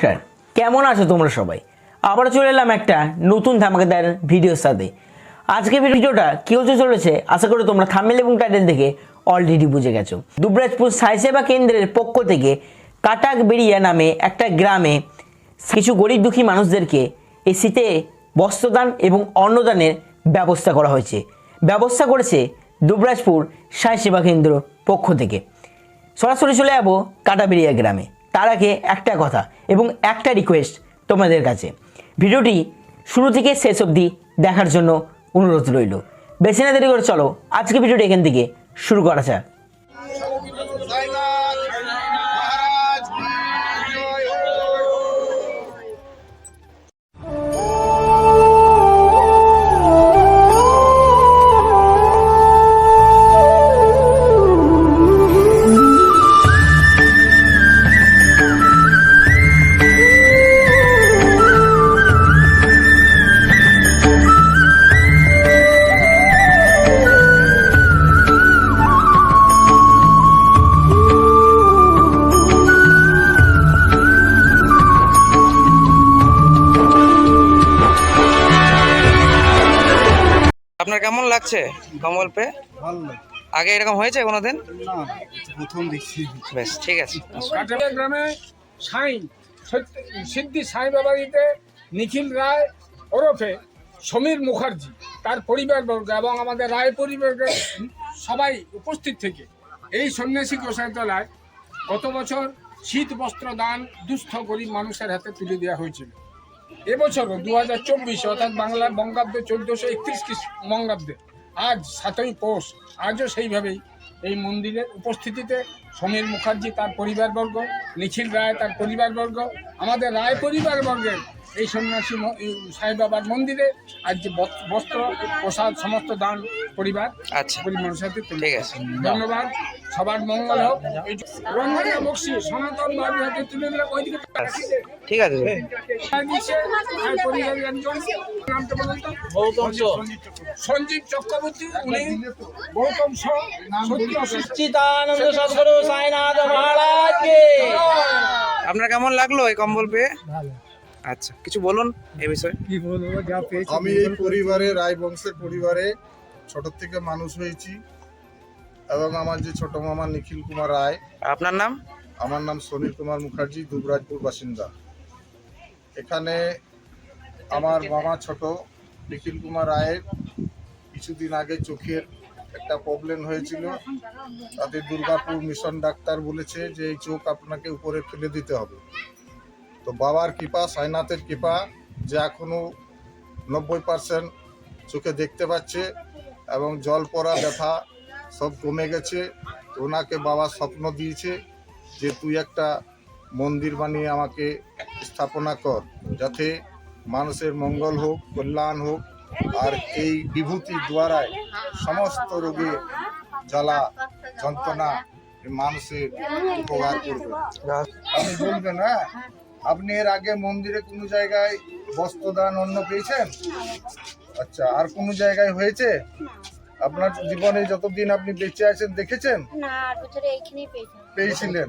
নমস্কার। কেমন আছো তোমরা সবাই? আবার চলে এলাম একটা নতুন ধামাকাদার ভিডিওর সাথে। আজকে ভিডিওটা কি হতে চলেছে? আশা করি তোমরা থামেল এবং টাইটেল দেখে অলরেডি বুঝে গেছো। দুবরাজপুর সাইসেবা কেন্দ্রের পক্ষ থেকে কাটাক বেরিয়া নামে একটা গ্রামে কিছু গরিব দুঃখী মানুষদেরকে এই শীতে বস্ত্রদান এবং অন্নদানের ব্যবস্থা করা হয়েছে। ব্যবস্থা করেছে দুবরাজপুর সাই সেবা কেন্দ্র পক্ষ থেকে। সরাসরি চলে যাব কাটাবেরিয়া গ্রামে। তার আগে একটা কথা এবং একটা রিকোয়েস্ট তোমাদের কাছে। ভিডিওটি শুরু থেকে শেষ অবধি দেখার জন্য অনুরোধ রইল। বেশি না দেরি করে চলো, আজকে ভিডিওটি এখান থেকে শুরু করা যাক। আপনার কেমন লাগছে কমল পে? আগে এরকম হয়েছে কোনোদিন? না প্রথম দেখছি। বেশ ঠিক আছে। গ্রামে সাইন সত্য- সিদ্ধি সাই বাবাড়িতে নিখিল রায় ওরফে সমীর মুখার্জি তার পরিবারবর্গ এবং আমাদের রায় পরিবারের সবাই উপস্থিত থেকে এই সন্ন্যাসী গোসাইতলায় গত বছর শীত বস্ত্র দান দুস্থ গরিব মানুষের হাতে তুলে দেওয়া হয়েছিল। এবছরও দু হাজার চব্বিশে অর্থাৎ বাংলা বঙ্গাব্দে চোদ্দোশো একত্রিশ বঙ্গাব্দে। আজ সাতই পৌষ আজও সেইভাবেই এই মন্দিরের উপস্থিতিতে সমীর মুখার্জি তার পরিবারবর্গ, নিখিল রায় তার পরিবারবর্গ, আমাদের রায় পরিবারবর্গের এই সন্ন্যাসী ম- এই সাই বাবার মন্দিরে আজ যে বস্ত্র- বস্ত্র প্রসাদ সমস্ত দান পরিবার আচ্ছা। ঠিক আছে। ধন্যবাদ। সবার মঙ্গল হোক। এই বক্সি সনাতন বাবুর হাতে তুলে দিলে ওইদিকে ঠিক আছে। সঞ্জীব চক্রবর্তী উনি গৌতম স চিতানন্দ সদগুরু সাইনাথ মহারাজকে। আপনার কেমন লাগল এই কম্বল পেয়ে? আচ্ছা কিছু বলুন এই বিষয়ে। আমি এই পরিবারে রায় বংশের পরিবারে ছোট থেকে মানুষ হয়েছি এবং আমার যে ছোট মামা নিখিল কুমার রায় আপনার নাম? আমার নাম সমীর কুমার মুখার্জি দুবরাজপুর বাসিন্দা। এখানে আমার মামা ছোট নিখিল কুমার রায়ের কিছুদিন আগে চোখের একটা প্রবলেম হয়েছিল। তাদের দুর্গাপুর মিশন ডাক্তার বলেছে যে এই চোখ আপনাকে উপরে ফেলে দিতে হবে। তো বাবার কৃপা, সাইনাথের কৃপা যে এখনও নব্বই পার্সেন্ট চোখে দেখতে পাচ্ছে এবং জল পড়া ব্যথা সব কমে গেছে। তো ওনাকে বাবা স্বপ্ন দিয়েছে যে তুই একটা মন্দির বানিয়ে আমাকে স্থাপনা কর, যাতে মানুষের মঙ্গল হোক, কল্যাণ হোক, আর এই বিভূতি দ্বারায় সমস্ত রোগে জ্বালা, যন্ত্রণা মানুষের উপকার করবে। আপনি বলবেন হ্যাঁ? আপনি এর আগে মন্দিরে কোনো জায়গায় বস্ত্রদান অন্ন পেয়েছেন? আচ্ছা আর কোনো জায়গায় হয়েছে? আপনার জীবনে যতদিন আপনি বেঁচে আছেন দেখেছেন? না আর বছরে এইখানেই পেয়েছিলাম। পেয়েছিলেন?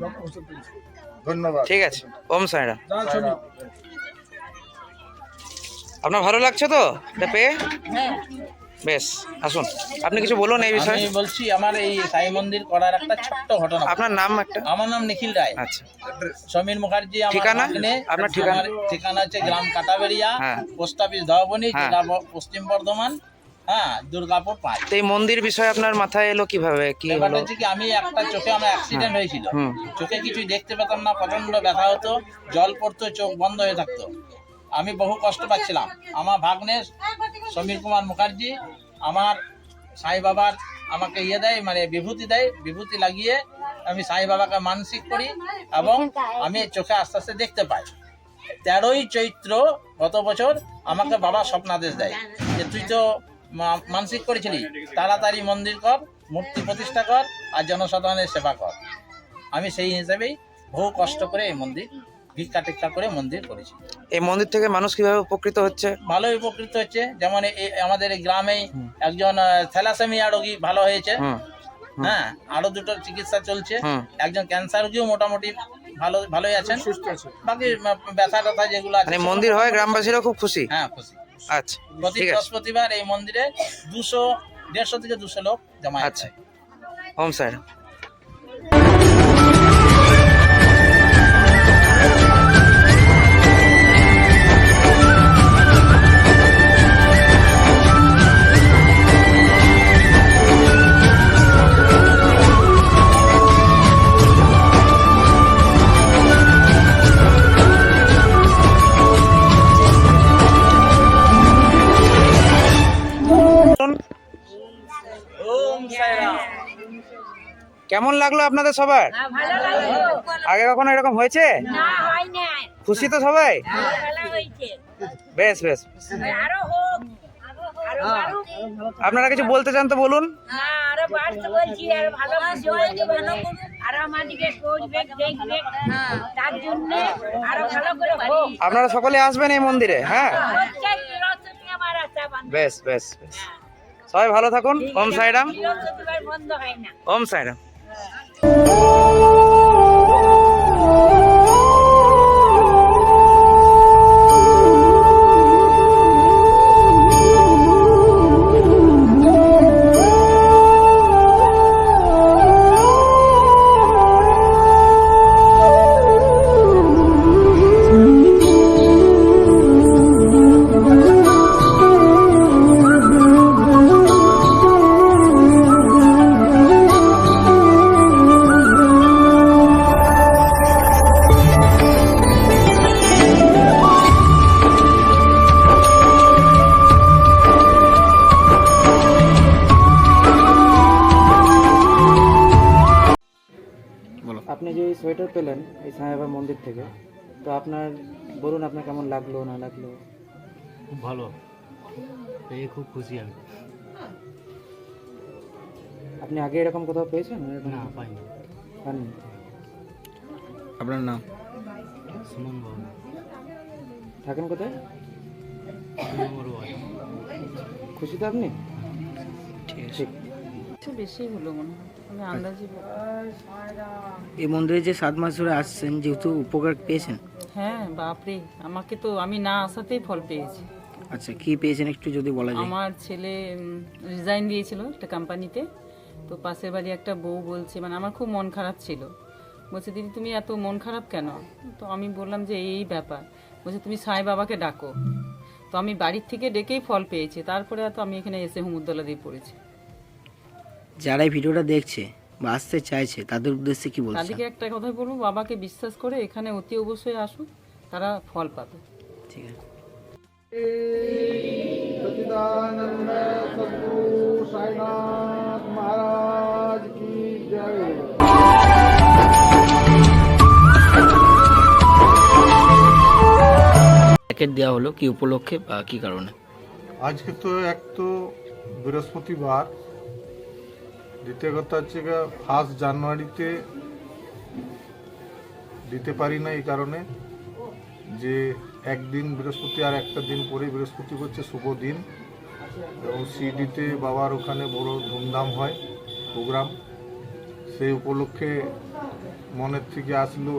ধন্যবাদ। ঠিক আছে। ওম সাইরা আপনার ভালো লাগছে তো? এটা পেয়ে? হ্যাঁ। বেশ আসুন। আপনি কিছু বলুন এই বিষয়ে। আমি বলছি আমার এই সাই মন্দির করার একটা ছোট্ট ঘটনা। আপনার নাম একটা? আমার নাম নিখিল রায়। আচ্ছা। সমীর মুখার্জি আমার ঠিকানা? আপনার ঠিকানা? ঠিকানা হচ্ছে গ্রাম কাটাবেড়িয়া হ্যাঁ। পোস্ট অফিস ধবনী হ্যাঁ। জেলা পশ্চিম বর্ধমান হ্যাঁ দুর্গাপুর পাঁচ। তো এই মন্দির বিষয়ে আপনার মাথায় এলো কীভাবে? কি হলো? কি আমি একটা চোখে আমার অ্যাক্সিডেন্ট হয়েছিল। চোখে কিছুই দেখতে পেতাম না প্রচণ্ড ব্যথা হতো জল পড়তো চোখ বন্ধ হয়ে থাকতো। আমি বহু কষ্ট পাচ্ছিলাম। আমার ভাগ্নে সমীর কুমার মুখার্জি আমার সাই বাবার আমাকে ইয়ে দেয় মানে বিভূতি দেয়, বিভূতি লাগিয়ে আমি সাই বাবাকে মানসিক করি এবং আমি চোখে আস্তে আস্তে দেখতে পাই। তেরোই চৈত্র গত বছর আমাকে বাবা স্বপ্নাদেশ দেয় যে, তুই তো মানসিক করেছিলি। তাড়াতাড়ি মন্দির কর, মূর্তি প্রতিষ্ঠা কর আর জনসাধারণের সেবা কর। আমি সেই হিসেবেই বহু কষ্ট করে এই মন্দির ভিক্ষা টিক্ষা করে মন্দির করেছি। এই মন্দির থেকে মানুষ কীভাবে উপকৃত হচ্ছে? ভালোই উপকৃত হচ্ছে। যেমন আমাদের এই গ্রামেই একজন থ্যালাসেমিয়া রোগী ভালো হয়েছে। হ্যাঁ আরও দুটো চিকিৎসা চলছে। একজন ক্যান্সার রোগীও মোটামুটি ভালো ভালোই আছেন। সুস্থ আছে। বাকি ব্যথা ট্যাথা যেগুলো আছে মানে মন্দির হয় গ্রামবাসীরা খুব খুশি? হ্যাঁ খুশি। আচ্ছা প্রতি বৃহস্পতিবার এই মন্দিরে দুশো দেড়শো থেকে দুশো লোক জমা আচ্ছা। আছে ওম স্যার। লাগল আপনাদের সবার? আগে কখনো এরকম হয়েছে? হয় খুশি তো সবাই? বেশ বেশ। বাড়ুক। আপনারা কিছু বলতে চান তো বলুন। হোক। আপনারা সকলে আসবেন এই মন্দিরে হ্যাঁ? বেশ বেশ বেশ। সবাই ভালো থাকুন। ওম সাইরাম হয় ওম সাইরাম থেকে। তো আপনার বলুন আপনার কেমন লাগল না লাগল? খুব ভালো। পেয়ে খুব খুশি আমি। আপনি আগে এরকম কোথাও পেয়েছেন? না পাইনি। পাননি? আপনার নাম? সুমন বাবু থাকেন কোথায়? খুশি তো আপনি? ঠিক। বেশি হলো মনে হয়। এই মন্দিরে যে সাত মাস ধরে আসছেন যেহেতু উপকার পেয়েছেন। হ্যাঁ বাপরে আমাকে তো আমি না আসাতেই ফল পেয়েছি। আচ্ছা কি পেয়েছেন একটু যদি বলা যায়? আমার ছেলে রিজাইন দিয়েছিল একটা কোম্পানিতে তো। পাশের বাড়ি একটা বউ বলছে মানে আমার খুব মন খারাপ ছিল। বলছে দিদি তুমি এত মন খারাপ কেন? তো আমি বললাম যে এই ব্যাপার। বলছে তুমি সাই বাবাকে ডাকো। তো আমি বাড়ির থেকে ডেকেই ফল পেয়েছি। তারপরে তো আমি এখানে এসে হুমুদ্দোলা দিয়ে পড়েছি। যারা এই ভিডিওটা দেখছে বা আসতে চাইছে তাদের উদ্দেশ্যে কি বলছেন তাদেরকে একটা কথাই বলবো বাবাকে বিশ্বাস করে এখানে অতি অবশ্যই আসুক তারা ফল পাবে ঠিক আছে सच्चिदानंद सद्गुरु साईनाथ महाराज की जय প্যাকেট দেওয়া হলো কি উপলক্ষে বা কি কারণে আজকে তো এক তো বৃহস্পতিবার দ্বিতীয় কথা হচ্ছে ফার্স্ট জানুয়ারিতে দিতে পারি না এই কারণে যে একদিন বৃহস্পতি আর একটা দিন পরে বৃহস্পতি হচ্ছে শুভ দিন। এবং সিডিতে বাবার ওখানে বড় ধুমধাম হয় প্রোগ্রাম। সেই উপলক্ষে মনের থেকে আসলো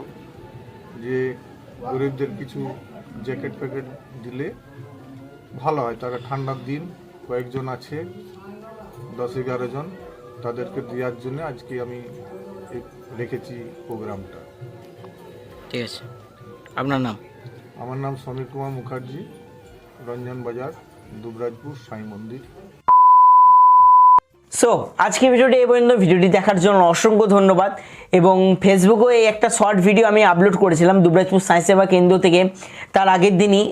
যে গরিবদের কিছু জ্যাকেট প্যাকেট দিলে ভালো হয়। তারা ঠান্ডার দিন কয়েকজন আছে, দশ এগারো জন। তাদেরকে দেওয়ার জন্য আজকে আমি রেখেছি প্রোগ্রামটা। ঠিক আছে। আপনার নাম? আমার নাম সমীর কুমার মুখার্জি রঞ্জন বাজার দুবরাজপুর সাই মন্দির। সো আজকে ভিডিওটি এই পর্যন্ত। ভিডিওটি দেখার জন্য অসংখ্য ধন্যবাদ। এবং ফেসবুকেও এই একটা শর্ট ভিডিও আমি আপলোড করেছিলাম দুবরাজপুর সায়েন্স সেবা কেন্দ্র থেকে। তার আগের দিনই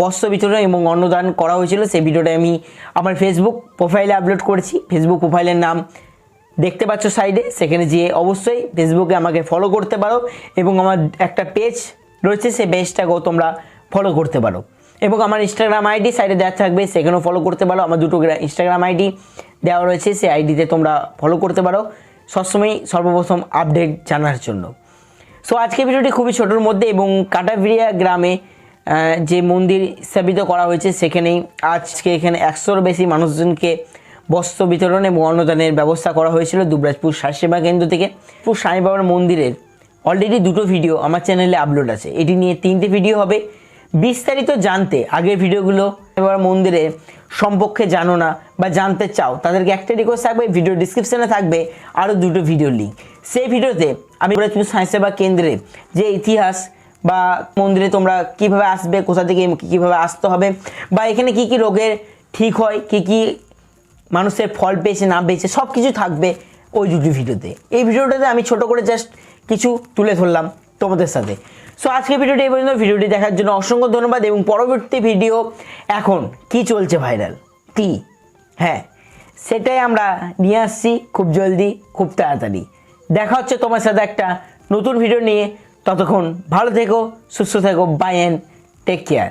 বস্ত্র বিতরণ এবং অন্নদান করা হয়েছিল। সেই ভিডিওটা আমি আমার ফেসবুক প্রোফাইলে আপলোড করেছি। ফেসবুক প্রোফাইলের নাম দেখতে পাচ্ছ সাইডে সেখানে যেয়ে অবশ্যই ফেসবুকে আমাকে ফলো করতে পারো। এবং আমার একটা পেজ রয়েছে, সেই পেজটাকেও তোমরা ফলো করতে পারো। এবং আমার ইনস্টাগ্রাম আইডি সাইডে দেওয়া থাকবে। সেখানেও ফলো করতে পারো। আমার দুটো ইনস্টাগ্রাম আইডি দেওয়া রয়েছে, সেই আইডিতে তোমরা ফলো করতে পারো। সবসময় সর্বপ্রথম আপডেট জানার জন্য। সো আজকে ভিডিওটি খুবই ছোটোর মধ্যে এবং কাটাভিরিয়া গ্রামে যে মন্দির স্থাপিত করা হয়েছে, সেখানেই আজকে এখানে একশোর বেশি মানুষজনকে বস্ত্র বিতরণ এবং অন্নদানের ব্যবস্থা করা হয়েছিল দুবরাজপুর স্বাস্থ্যসেবা কেন্দ্র থেকে। পুর সাই বাবার মন্দিরের অলরেডি দুটো ভিডিও আমার চ্যানেলে আপলোড আছে। এটি নিয়ে তিনটে ভিডিও হবে। বিস্তারিত জানতে আগের ভিডিওগুলো এবার মন্দিরে সম্পর্কে জানো না বা জানতে চাও, তাদেরকে একটা রিকোয়েস্ট থাকবে ভিডিও ডিসক্রিপশনে থাকবে আরও দুটো ভিডিও লিঙ্ক সেই ভিডিওতে আমি ব্রাজপুর সায়েন্স সেবা কেন্দ্রে যে ইতিহাস বা মন্দিরে তোমরা কীভাবে আসবে, কোথা থেকে কীভাবে আসতে হবে, বা এখানে কি কি রোগের ঠিক হয়, কি কি মানুষের ফল পেয়েছে, না পেয়েছে সব কিছু থাকবে ওই দুটি ভিডিওতে এই ভিডিওটাতে আমি ছোট করে জাস্ট কিছু তুলে ধরলাম। তোমাদের সাথে। সো আজকে ভিডিওটি এই পর্যন্ত। ভিডিওটি দেখার জন্য অসংখ্য ধন্যবাদ এবং পরবর্তী ভিডিও এখন কি চলছে ভাইরাল কি? হ্যাঁ সেটাই আমরা নিয়ে আসছি খুব জলদি, খুব তাড়াতাড়ি। দেখা হচ্ছে তোমার সাথে একটা নতুন ভিডিও নিয়ে। ততক্ষণ ভালো থেকো, সুস্থ থেকো বাই অ্যান্ড টেক কেয়ার